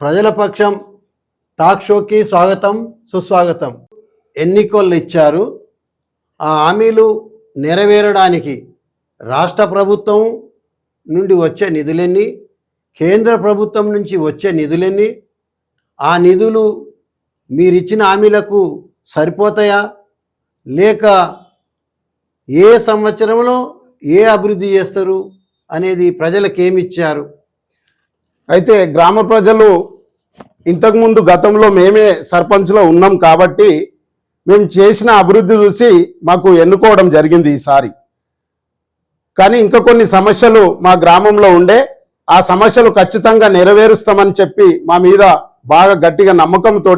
ప్రజల పక్షం టాక్ షోకి స్వాగతం సుస్వాగతం. ఎన్నికలు ఇచ్చారు. ఆ హామీలు నెరవేరడానికి రాష్ట్ర ప్రభుత్వం నుండి వచ్చే నిధులెన్ని కేంద్ర ప్రభుత్వం నుంచి వచ్చే నిధులెన్ని ఆ నిధులు మీరిచ్చిన హామీలకు సరిపోతాయా? లేక ఏ సంవత్సరంలో ఏ అభివృద్ధి చేస్తారు అనేది ప్రజలకు ఏమిచ్చారు అయితే గ్రామ ప్రజలు ఇంతకుముందు గతంలో మేమే సర్పంచ్లో ఉన్నాం కాబట్టి మేము చేసిన అభివృద్ధి చూసి మాకు ఎన్నుకోవడం జరిగింది ఈసారి. కానీ ఇంకా కొన్ని సమస్యలు మా గ్రామంలో ఉండే ఆ సమస్యలు ఖచ్చితంగా నెరవేరుస్తామని చెప్పి మా మీద బాగా గట్టిగా నమ్మకంతో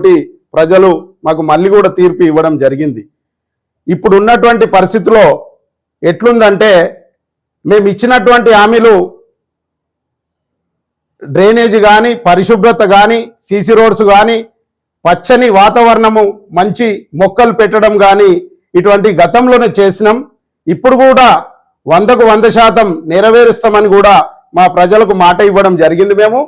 ప్రజలు మాకు మళ్ళీ కూడా తీర్పు ఇవ్వడం జరిగింది. ఇప్పుడు ఉన్నటువంటి పరిస్థితిలో ఎట్లుందంటే మేము ఇచ్చినటువంటి హామీలు డ్రైనేజ్ కానీ పరిశుభ్రత కానీ సీసీ రోడ్స్ కానీ పచ్చని వాతావరణము మంచి మొక్కలు పెట్టడం కానీ ఇటువంటి గతంలోనే చేసినాం. ఇప్పుడు కూడా వందకు వంద శాతం నెరవేరుస్తామని కూడా మా ప్రజలకు మాట ఇవ్వడం జరిగింది మేము.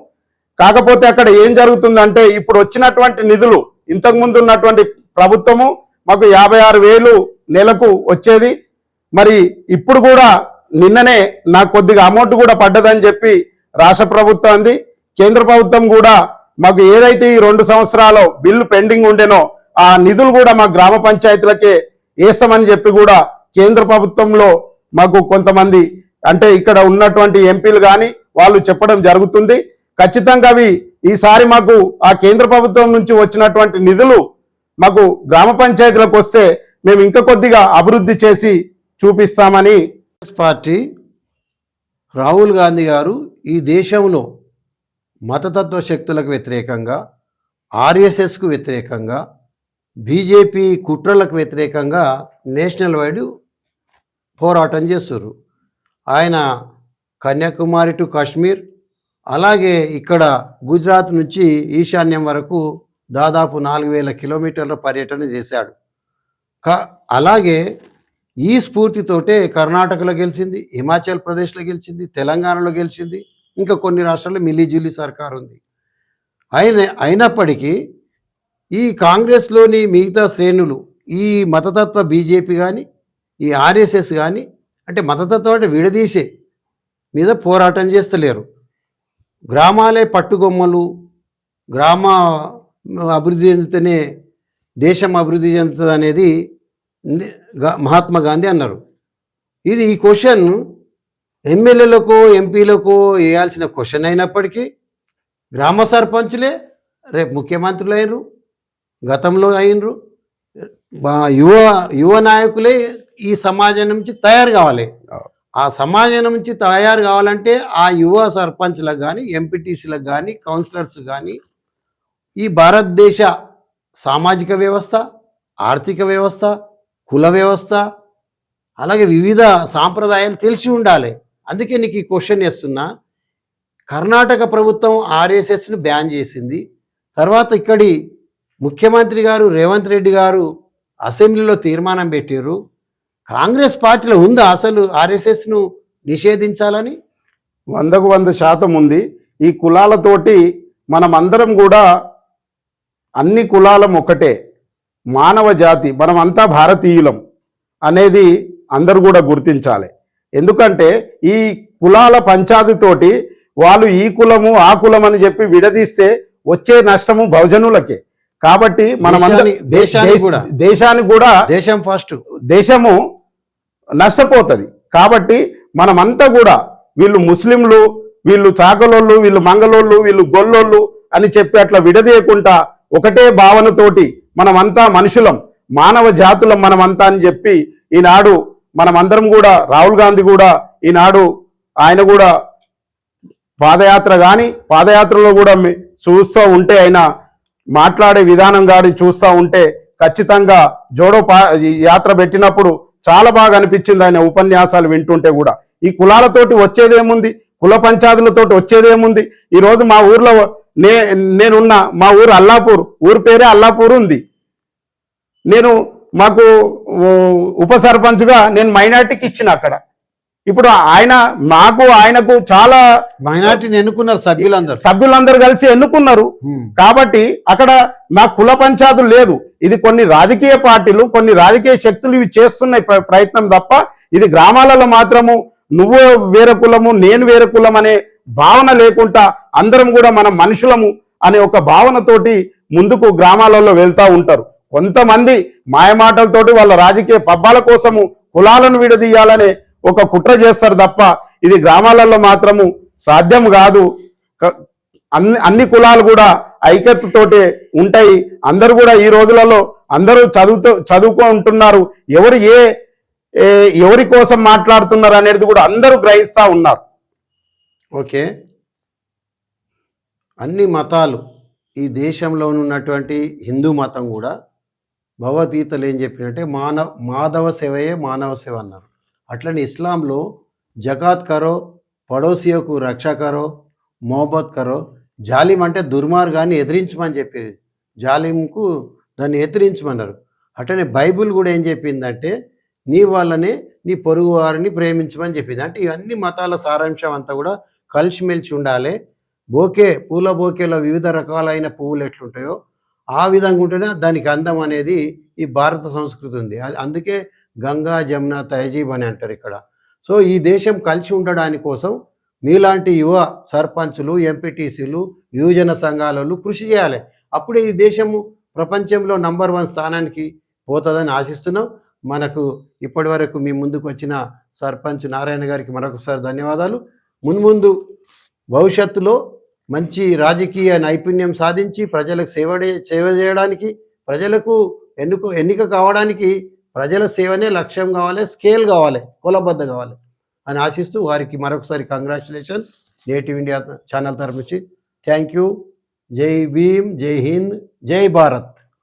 కాకపోతే అక్కడ ఏం జరుగుతుందంటే ఇప్పుడు వచ్చినటువంటి నిధులు ఇంతకు ముందు ఉన్నటువంటి ప్రభుత్వము మాకు యాభై ఆరు వేలు నెలకు వచ్చేది. మరి ఇప్పుడు కూడా నిన్ననే నాకు కొద్దిగా అమౌంట్ కూడా పడ్డదని చెప్పి రాష్ట్ర ప్రభుత్వం అంది. కేంద్ర ప్రభుత్వం కూడా మాకు ఏదైతే ఈ రెండు సంవత్సరాలు బిల్లు పెండింగ్ ఉండేనో ఆ నిధులు కూడా మా గ్రామ పంచాయతీలకే వేస్తామని చెప్పి కూడా కేంద్ర ప్రభుత్వంలో మాకు కొంతమంది అంటే ఇక్కడ ఉన్నటువంటి ఎంపీలు కానీ వాళ్ళు చెప్పడం జరుగుతుంది. ఖచ్చితంగా అవి ఈసారి మాకు ఆ కేంద్ర ప్రభుత్వం నుంచి వచ్చినటువంటి నిధులు మాకు గ్రామ పంచాయతీలకు వస్తే మేము ఇంకా కొద్దిగా అభివృద్ధి చేసి చూపిస్తామని పార్టీ రాహుల్ గాంధీ గారు ఈ దేశంలో మతతత్వ శక్తులకు వ్యతిరేకంగా ఆర్ఎస్ఎస్కు వ్యతిరేకంగా బీజేపీ కుట్రలకు వ్యతిరేకంగా నేషనల్ వైడ్ పోరాటం చేస్తున్నారు ఆయన కన్యాకుమారి టు కాశ్మీర్ అలాగే ఇక్కడ గుజరాత్ నుంచి ఈశాన్యం వరకు దాదాపు నాలుగు వేల కిలోమీటర్ల పర్యటన చేశాడు. క అలాగే ఈ స్ఫూర్తితోటే కర్ణాటకలో గెలిచింది హిమాచల్ ప్రదేశ్లో గెలిచింది తెలంగాణలో గెలిచింది ఇంకా కొన్ని రాష్ట్రాల్లో మిలీజులీ సర్కార్ ఉంది. అయిన అయినప్పటికీ ఈ కాంగ్రెస్లోని మిగతా శ్రేణులు ఈ మతతత్వ బీజేపీ కానీ ఈ ఆర్ఎస్ఎస్ కానీ అంటే మతతత్వం అంటే విడదీసే మీద పోరాటం చేస్తలేరు. గ్రామాలే పట్టుగొమ్మలు గ్రామ అభివృద్ధి చెందితేనే దేశం అభివృద్ధి చెందుతుంది అనేది మహాత్మా గాంధీ అన్నారు. ఇది ఈ క్వశ్చన్ ఎమ్మెల్యేలకు ఎంపీలకు వేయాల్సిన క్వశ్చన్ అయినప్పటికీ గ్రామ సర్పంచులే రేపు ముఖ్యమంత్రులు అయినరు గతంలో అయినరు యువ యువ నాయకులే ఈ సమాజం నుంచి తయారు కావాలి. ఆ సమాజం నుంచి తయారు కావాలంటే ఆ యువ సర్పంచ్లకు కానీ ఎంపీటీసీలకు కానీ కౌన్సిలర్స్ కానీ ఈ భారతదేశ సామాజిక వ్యవస్థ ఆర్థిక వ్యవస్థ కుల వ్యవస్థ అలాగే వివిధ సాంప్రదాయాలు తెలిసి ఉండాలి. అందుకే నీకు ఈ క్వశ్చన్ వేస్తున్నా కర్ణాటక ప్రభుత్వం ఆర్ఎస్ఎస్ను బ్యాన్ చేసింది. తర్వాత ఇక్కడి ముఖ్యమంత్రి గారు రేవంత్ రెడ్డి గారు అసెంబ్లీలో తీర్మానం పెట్టారు కాంగ్రెస్ పార్టీలో ఉందా అసలు ఆర్ఎస్ఎస్ను నిషేధించాలని? వందకు వంద శాతం ఉంది. ఈ కులాలతోటి మనం అందరం కూడా అన్ని కులాలం ఒకటే. మానవ జాతి మనమంతా భారతీయులం అనేది అందరూ కూడా గుర్తించాలి. ఎందుకంటే ఈ కులాల పంచాదితోటి వాళ్ళు ఈ కులము ఆ కులం అని చెప్పి విడదీస్తే వచ్చే నష్టము బహుజనులకే. కాబట్టి మనమందరం దేశానికి కూడా. దేశానికి కూడా దేశం ఫస్ట్ దేశము నష్టపోతుంది. కాబట్టి మనమంతా కూడా వీళ్ళు ముస్లింలు వీళ్ళు చాకలోళ్ళు వీళ్ళు మంగళోళ్ళు వీళ్ళు గొల్లోళ్ళు అని చెప్పి అట్లా విడదీయకుండా ఒకటే భావనతోటి మనమంతా మనుషులం మానవ జాతులం మనమంతా అని చెప్పి ఈనాడు మనమందరం కూడా రాహుల్ గాంధీ కూడా ఈనాడు ఆయన కూడా పాదయాత్ర కానీ పాదయాత్రలో కూడా చూస్తూ ఉంటే ఆయన మాట్లాడే విధానం కానీ చూస్తూ ఉంటే ఖచ్చితంగా జోడో పా ఈ యాత్ర పెట్టినప్పుడు చాలా బాగా అనిపించింది ఆయన ఉపన్యాసాలు వింటుంటే కూడా. ఈ కులాలతోటి వచ్చేదేముంది? కుల పంచాదులతోటి వచ్చేదేముంది? ఈరోజు మా ఊర్లో నే నేనున్న మా ఊరు అల్లాపూర్ ఊరి పేరే అల్లాపూర్ ఉంది. నేను మాకు ఉప సర్పంచ్గా నేను మైనార్టీకి ఇచ్చిన అక్కడ. ఇప్పుడు ఆయన మాకు ఆయనకు చాలా మైనార్టీని ఎన్నుకున్నారు సభ్యులందరూ. సభ్యులందరూ కలిసి ఎన్నుకున్నారు. ఉమ్. కాబట్టి అక్కడ మా కుల పంచాయతీలు లేదు. ఇది కొన్ని రాజకీయ పార్టీలు కొన్ని రాజకీయ శక్తులు ఇవి చేస్తున్నాయి ప్ర- ప్రయత్నం తప్ప ఇది గ్రామాలలో మాత్రము నువ్వు వేరే కులము నేను వేరే కులం అనే భావన లేకుండా అందరం కూడా మనం మనుషులము అనే ఒక భావనతోటి ముందుకు గ్రామాలలో వెళ్తా ఉంటారు. కొంతమంది మాయమాటలతోటి వాళ్ళ రాజకీయ పబ్బాల కోసము కులాలను విడదీయాలనే ఒక కుట్ర చేస్తారు తప్ప ఇది గ్రామాలలో మాత్రము సాధ్యం కాదు. అన్ని అన్ని కులాలు కూడా ఐక్యతతోటే ఉంటాయి. అందరూ కూడా ఈ రోజులలో అందరూ చదువుతూ చదువుకో ఉంటున్నారు. ఎవరు ఏ ఏ ఎవరి కోసం మాట్లాడుతున్నారు అనేది కూడా అందరూ గ్రహిస్తూ ఉన్నారు. ఓకే. అన్ని మతాలు ఈ దేశంలో ఉన్నటువంటి హిందూ మతం కూడా భగవద్గీతలు ఏం చెప్పినట్టే మానవ మాధవ సేవయే మానవ సేవ అన్నారు. అట్లనే ఇస్లాంలో జకాత్ కరో పడోసియోకు రక్ష కరో మొహబత్ కరో జాలిం అంటే దుర్మార్గాన్ని ఎదిరించమని చెప్పి జాలింకు దాన్ని ఎదిరించమన్నారు. అట్లనే బైబిల్ కూడా ఏం చెప్పిందంటే నీ వాళ్ళనే నీ పొరుగు వారిని ప్రేమించమని చెప్పింది. అంటే ఇవన్నీ మతాల సారాంశం అంతా కూడా కలిసిమెలిసి ఉండాలి. బోకే పూల బోకేలో వివిధ రకాలైన పువ్వులు ఎట్లుంటాయో ఆ విధంగా ఉంటేనే దానికి అందం అనేది ఈ భారత సంస్కృతి ఉంది. అది అందుకే గంగా జమున తహజీబ్ అని అంటారు ఇక్కడ. సో ఈ దేశం కలిసి ఉండడాని కోసం మీలాంటి యువ సర్పంచులు ఎంపీటీసీలు యువజన సంఘాలలో కృషి చేయాలి. అప్పుడే ఈ దేశము ప్రపంచంలో నంబర్ వన్ స్థానానికి పోతుందని ఆశిస్తున్నాం. మనకు ఇప్పటి వరకు మీ ముందుకు వచ్చిన సర్పంచ్ నారాయణ గారికి మరొకసారి ధన్యవాదాలు. మున్ముందు భవిష్యత్తులో మంచి రాజకీయ నైపుణ్యం సాధించి ప్రజలకు సేవ సేవ చేయడానికి ప్రజలకు ఎన్నుకో ఎన్నిక కావడానికి ప్రజల సేవనే లక్ష్యం కావాలి స్కేల్ కావాలి కులబద్ధ కావాలి అని ఆశిస్తూ వారికి మరొకసారి కంగ్రాచులేషన్ నేటివ్ ఇండియా ఛానల్ తరఫు నుంచి. థ్యాంక్ యూ జై భీమ్ జై హింద్ జై భారత్